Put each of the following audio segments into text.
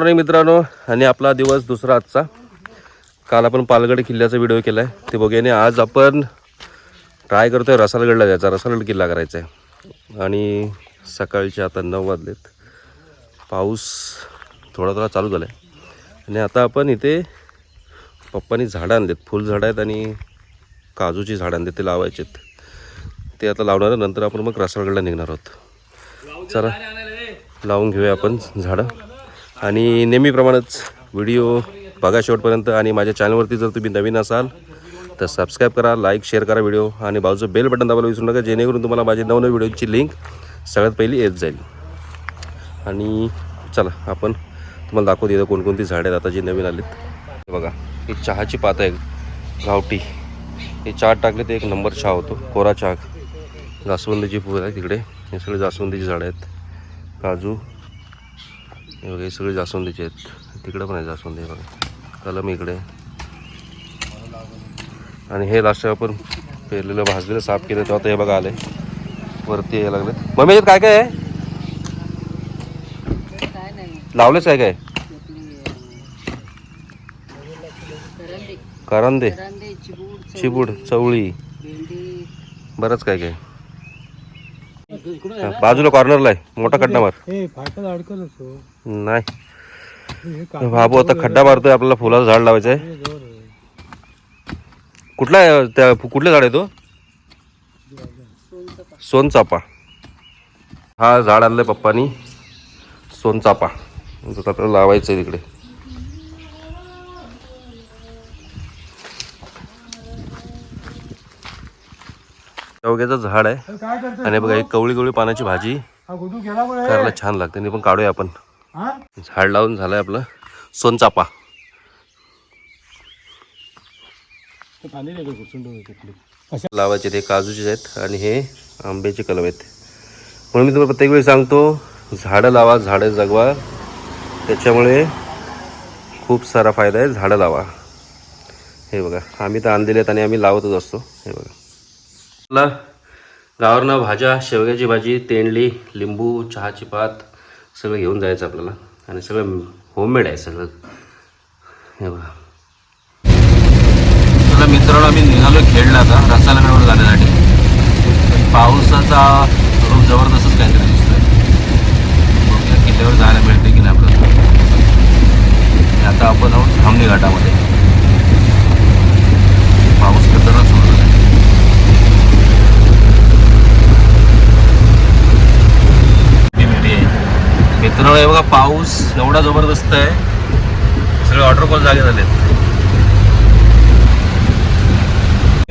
Morning मित्रांनो आणि आपला दिवस दुसरा आजचा. काल आपण पालगड किल्ल्याचा व्हिडिओ केला आहे ते बघूया. आज आपण ट्राय करतोय रसालगडला जायचा. रसालगड किल्ला करायचा आहे. आणि सकाळचे आता नऊ वाजलेत. पाऊस थोडा थोडा चालू झाला आहे आणि आता आपण इथे पप्पानी झाडं आणलेत. फुल झाडं आहेत आणि काजूची झाडं आणलेत. ते लावायचे ते आता लावणार नंतर आपण मग रसालगडला निघणार आहोत. चला लावून घेऊया आपण झाडं. आणि नेहमीप्रमाणेच व्हिडिओ बघा शेवटपर्यंत आणि माझ्या चॅनलवरती जर तुम्ही नवीन असाल तर सबस्क्राईब करा लाईक शेअर करा व्हिडिओ आणि बाजूचं बेल बटन दाबायला विसरू नका जेणेकरून तुम्हाला माझी नवनवीन व्हिडिओची लिंक सगळ्यात पहिली येत जाईल. आणि चला आपण तुम्हाला दाखवू इथं कोणकोणती झाडं आहेत आता जी नवीन आलीत. बघा ही चहाची पात आहे गावठी. हे चहा टाकले तर एक नंबर चहा होतो कोरा चहा. जास्वंदीची फुलं आहे तिकडे हे सगळे जास्वंदीची झाडं आहेत. काजू बघा हे सगळे जास्वंदीचे आहेत. तिकडं पण आहे जास्वंदी बघा. कलम इकडे. आणि हे लास्ट आपण पेरलेलं भाजलेलं साफ केलं तेव्हा ते हे बघा आले. वरती यायला लागले मम्मी याच्यात काय काय आहे? लावलेच आहे काय? करंदे. चिबूड चवळी. बरंच काय काय हा, बाजूला कॉर्नरला आहे. मोठा खड्डा मार. हे फाटत अडकल असतो नाही. हे बाबू आता खड्डा मारतोय आपल्याला फुलाचं झाड लावायचं आहे. कुठला आहे त्या कुठलं झाड आहे तो? सोनचापा. हा झाड आणलंय पप्पानी. सोनचापा. तो आपल्याला लावायचं आहे तिकडे. शेवग्याचं झाड आहे. आणि बघा एक कवळी कवळी पानाची भाजी. करायला छान लागते. आणि पण काढूया आपण. झाड लावून झालंय आपलं. सोनचापा. लावायचे ते? काजूचे आहेत आणि हे आंब्याचे कलम आहेत. म्हणून मी तुम्हाला प्रत्येक वेळी सांगतो झाडं लावा झाडं जगवा. त्याच्यामुळे खूप सारा फायदा आहे झाडं लावा. हे बघा आम्ही तर आणलेले आहेत आणि आम्ही लावतच असतो. हे बघा. मला गावावरनं भाज्या शेवग्याची भाजी तेंडली लिंबू चहाची पात सगळं घेऊन जायचं आपल्याला. आणि सगळं होममेड आहे सगळं. हे बघा. चला मित्रांनो आम्ही निघालो खेळला आता रसायनावर जाण्यासाठी. पावसाचा रूप जबरदस्तच काहीतरी दिसतोय. किल्ल्यावर जायला मिळते की नाही आपल्याला. आता आपण आहोत धामणी घाटामध्ये पाऊस खतरनाक सुरू झाला मित्रांनो हे बघा पाऊस एवढा जबरदस्त आहे. सगळे वॉटरफॉल कॉल जागे झालेत.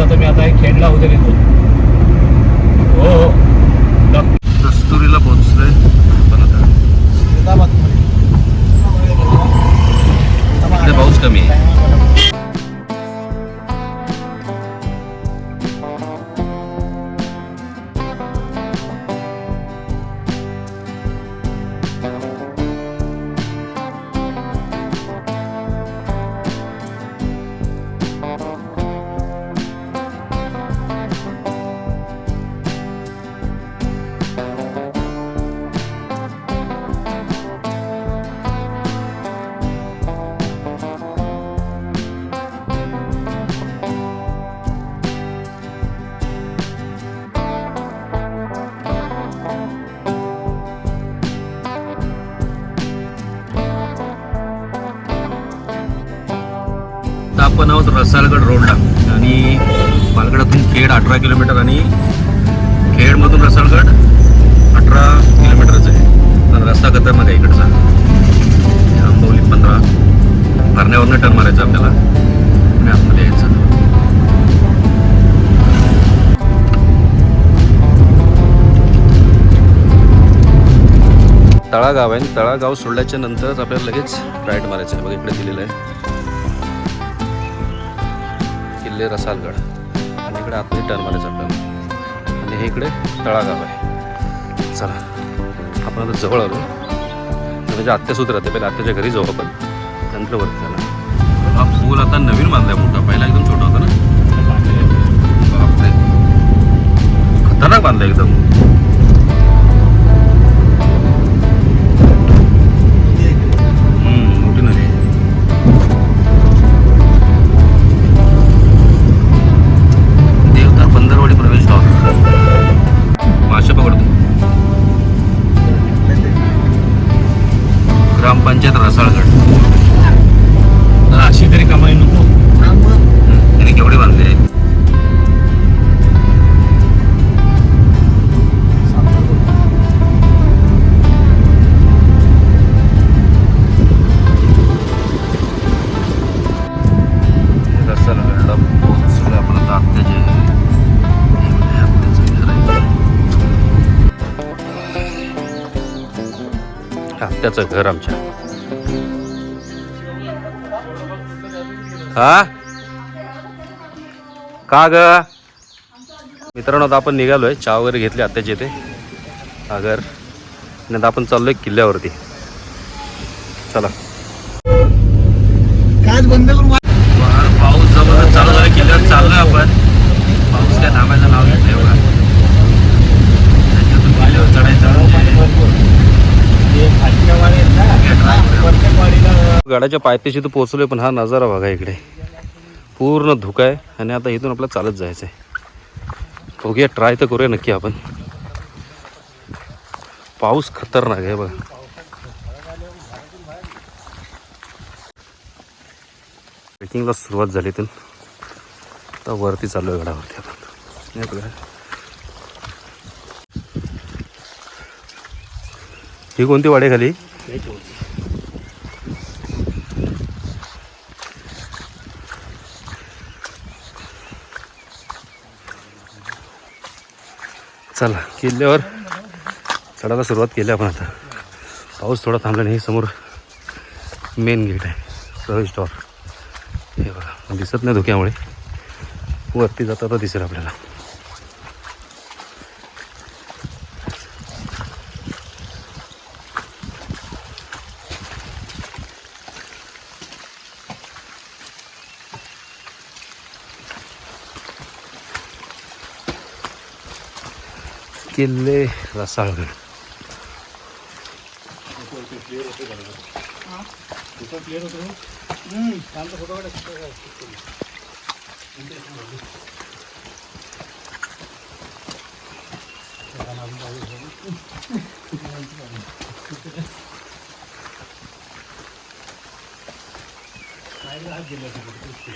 आता मी आता एक खेळला होते तिथून हो हो. दस्तुरीला पोहोचलोय. पण आता इकडे पाऊस कमी आहे. आपण आहोत रसालगड रोडला. आणि पालगडातून खेड अठरा किलोमीटर आणि खेडमधून रसालगड अठरा किलोमीटरच आहे. पण रस्ता खतरनाक आहे इकडचा. आंबवली पंधरा. भरण्यावरनं टर्न मारायचं आपल्याला. आणि आतमध्ये यायचं. तळागाव आहे. तळागाव सोडल्याच्या नंतरच आपल्याला लगेच राईट मारायचं आहे. बघा इकडे दिलेलं आहे. आले रसालगड. आणि इकडे आतमध्ये टर्न मारायचं आपल्याला आणि हे इकडे तळागाव आहे. चला आपण आता जवळ आलो. म्हणजे आत्या सुद्धा राहते पहिले आत्याच्या घरी जाऊ आपण. नंतर वरती झाला हा पूल आता नवीन आत्याचं घर आमच्या. हा? का ग? मित्रांनो आता आपण निघालोय. चहा वगैरे घेतली आत्ताच्या इथे. अगर आणि आता आपण चाललोय किल्ल्यावरती. चला. बंद करून जबरदस्त चालू झाला किल्ल्यावर चाललोय आपण पाऊस काय थांबायचं नाव घेत नाही बघा त्याच्यातून किल्ल्यावर चढायचं गाड्याच्या पायथ्याशी तर पोचलोय पण हा नजारा बघा इकडे. पूर्ण धुका आहे आणि आता इथून आपल्याला चालत जायचं आहे बघूया ट्राय तर करूया नक्की आपण. पाऊस खतरनाक आहे बघा. ट्रेकिंगला सुरुवात झाली इथून. आता वरती चालू आहे गडावरती आपण. बघा ही कोणती वाडे खाली? चला किल्ल्यावर चढायला सुरुवात केली आपण आता. पाऊस थोडा थांबला नाही समोर मेन गेट आहे प्रवेश द्वार. हे बघा दिसत नाही धुक्यामुळे. वरती जाता तर दिसेल आपल्याला. किल्ले रसाळगड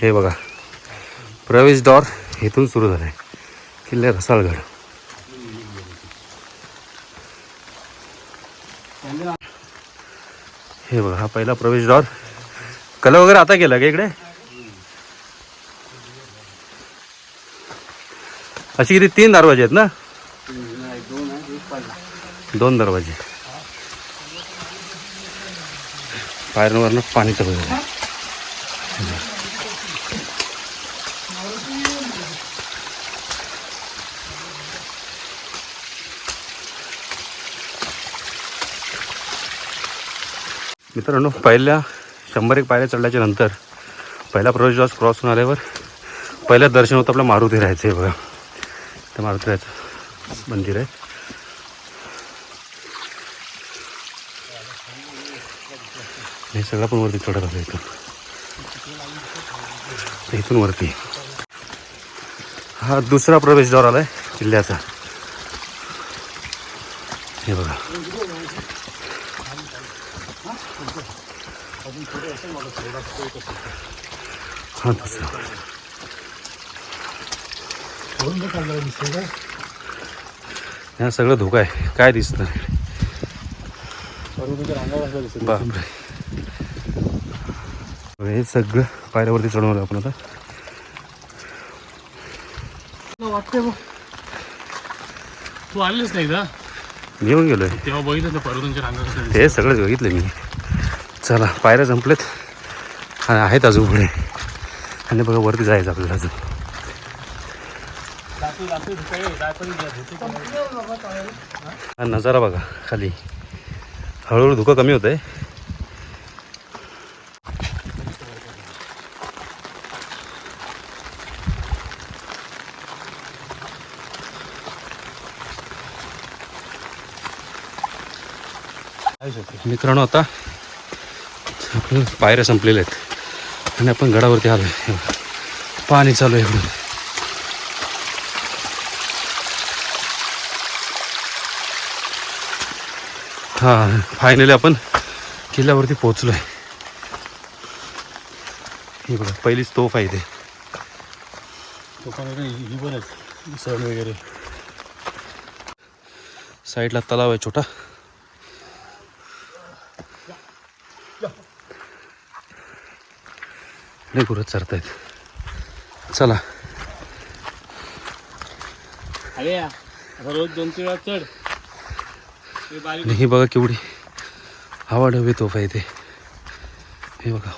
हे बघा. प्रवेशद्वार इथून सुरू झालं आहे किल्ले रसाळगड हे बघा हा पहिला प्रवेशद्वार. कला वगैरे आता केला का इकडे? अशी किती तीन दरवाजे आहेत ना? दोन दरवाजे. पायऱ्यांवरनं पाणी चालू झालं मित्रांनो पहिल्या शंभर एक पायऱ्या चढल्याच्या नंतर पहिला प्रवेशद्वार क्रॉस होऊन आल्यावर पहिलं दर्शन होतं आपलं मारुती राहायचं आहे बघा. त्या मारुती राहायचं मंदिर आहे. हे सगळं पण वरती चढत आलं इथून. इथून वरती. हा दुसरा प्रवेशद्वार आला आहे किल्ल्याचा. हे बघा. हा दुसरा या सगळं धोका आहे. काय दिसत बापरे. हे सगळं पायऱ्यावरती चढवलं आलं आपण आता. तू आलेच नाही का घेऊन गेलोय. तेव्हा बघितलं. हे सगळं बघितलं मी. चला पायऱ्या संपलेत. आणि आहेत अजून पुढे. आणि बघा वरती जायचं आपल्याला अजून. हा नजारा बघा खाली. हळूहळू धुकं कमी होत आहे मित्रांनो आता पायऱ्या संपलेल्या आहेत. आणि आपण गडावरती आलो आहे पाणी चालू आहे इकडून. हां फायनली आपण किल्ल्यावरती पोचलो आहे हे बघा पहिलीच तोफ आहे आहेत सण वगैरे. साईडला तलाव आहे छोटा. लय गुरत चरतायत. चला. अरे रोज दोन तीन वेळा चढ. हे बारीक आणि ही बघा केवढी हवा डबे तोफा इथे हे बघा.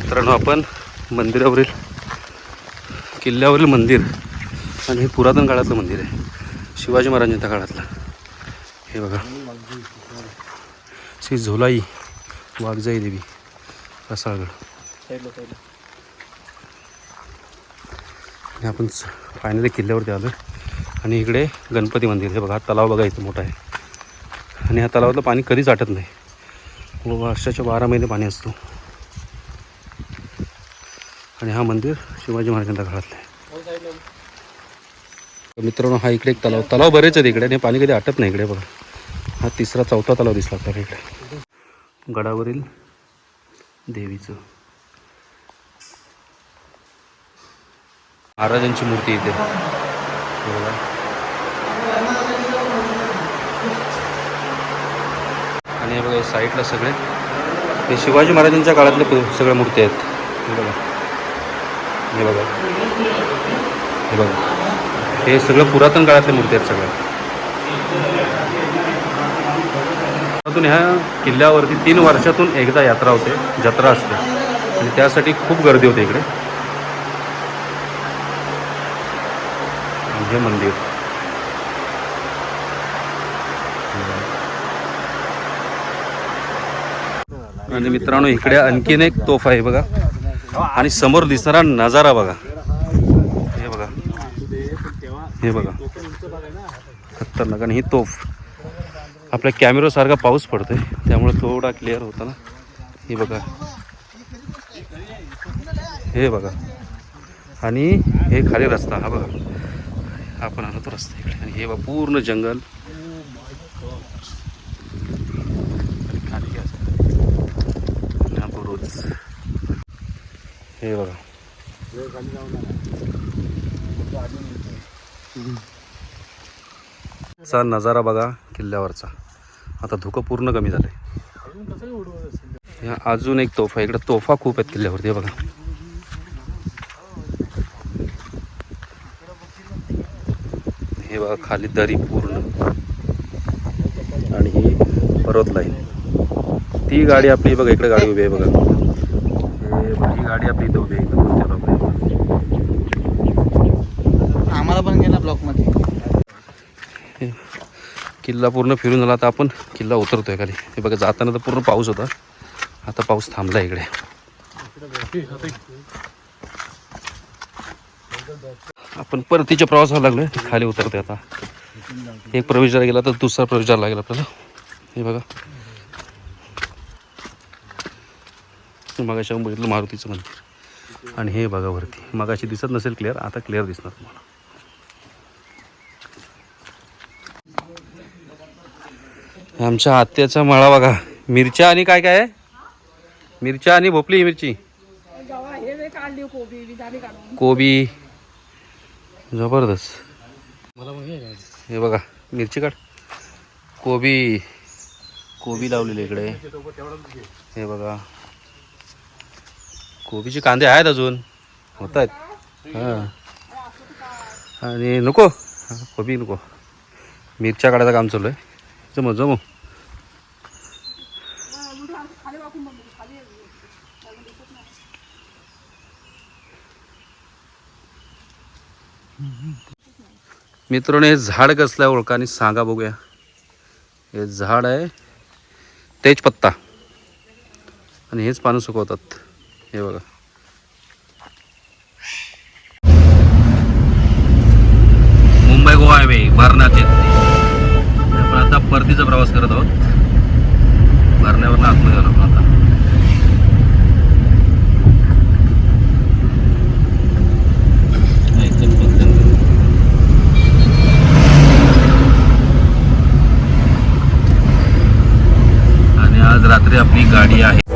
मित्रांनो आपण मंदिरावरील किल्ल्यावरील मंदिर आणि हे पुरातन काळातलं मंदिर आहे. शिवाजी महाराजांच्या काळातलं. हे बघा. श्री झोलाई वाघजाई देवी रसाळगड. आणि आपण फायनली किल्ल्यावरती आलो आणि इकडे गणपती मंदिर हे बघा हा तलाव बघा इथं मोठा आहे. आणि ह्या तलावातलं पाणी कधीच आटत नाही. वर्षाच्या बारा महिने पाणी असतो. आणि हा मंदिर शिवाजी महाराजांच्या काळातलं आहे. मित्रांनो हा इकडे एक तलाव. तलाव बरेच आहेत इकडे आणि पाणी कधी आटत नाही इकडे बघा. हा तिसरा चौथा तलाव दिसला आपल्याला इकडे. गडावरील देवीचं. महाराजांची मूर्ती इथे. बघा. आणि हे बघा साईडला सगळे. हे शिवाजी महाराजांच्या काळातले सगळ्या मूर्ती आहेत. हे बघा. हे बघा. हे बघा. हे सगळं पुरातन काळातल्या मूर्ती आहेत सगळ्या ह्या किल्ल्यावरती तीन वर्षातून एकदा यात्रा होते जत्रा असते. आणि त्यासाठी खूप गर्दी होते इकडे. हे मंदिर. आणि मित्रांनो इकडे आणखीन एक तोफ आहे बघा. आणि समोर दिसणारा नजारा बघा. हे बघा. खतरनाक. आणि ही तोफ. आपल्या कॅमेरासारखा पाऊस पडतोय. त्यामुळे थोडा क्लिअर होता ना. हे बघा. हे बघा. आणि हे खाली रस्ता. हा बघा. आपण आलो तो रस्ता इकडे. आणि हे बघा पूर्ण जंगल. खाली रोज हे बघा. चा नजारा बघा किल्ल्यावरचा. आता धुकं पूर्ण कमी झालंय. अजून एक तोफा इकडे तोफा खूप आहेत किल्ल्यावरती बघा. हे बघा खाली दरी पूर्ण. आणि ही पर्वत लाईन ती गाडी आपली बघा इकडे गाडी उभी आहे बघा. हे ही गाडी आपली इथे उभी आहे इकडे पण घे ना ब्लॉकमध्ये? हे किल्ला पूर्ण फिरून झाला. आता आपण किल्ला उतरतोय खाली. हे बघा जाताना तर पूर्ण पाऊस होता. आता पाऊस थांबला इकडे. आपण परतीच्या प्रवासाला लागलोय. खाली उतरतोय आता. एक प्रवेशद्वार गेला तर दुसरा प्रवेशद्वार लागेल आपल्याला. हे बघा. मगाशी बघितलं मारुतीचं मंदिर. आणि हे बघा वरती. मगाशी दिसत नसेल क्लिअर आता क्लिअर दिसणार तुम्हाला. आमच्या आत्याचा मळा बघा. मिरच्या आणि काय काय आहे? मिरच्या आणि भोपली मिरची. कोबी. जबरदस्त. हे बघा मिरची काढ. कोबी. कोबी लावलेली इकडे. हे बघा. कोबीचे कांदे आहेत अजून. होत आहेत. हां. आणि नको. कोबी नको. मिरच्या काढायचं काम चालू आहे. जमो जमो मित्रांनो हे झाड कसलं आहे ओळखा आणि सांगा बघूया. हे झाड आहे तेजपत्ता. आणि हेच पानं सुकवतात. हे बघा. मुंबई गोवा हायवे भरण्याचे आपण परतीचा प्रवास करत आहोत. भरण्यावरनं आतमध्ये आलो आपण आता. आणि आज रात्री आपली गाडी आहे.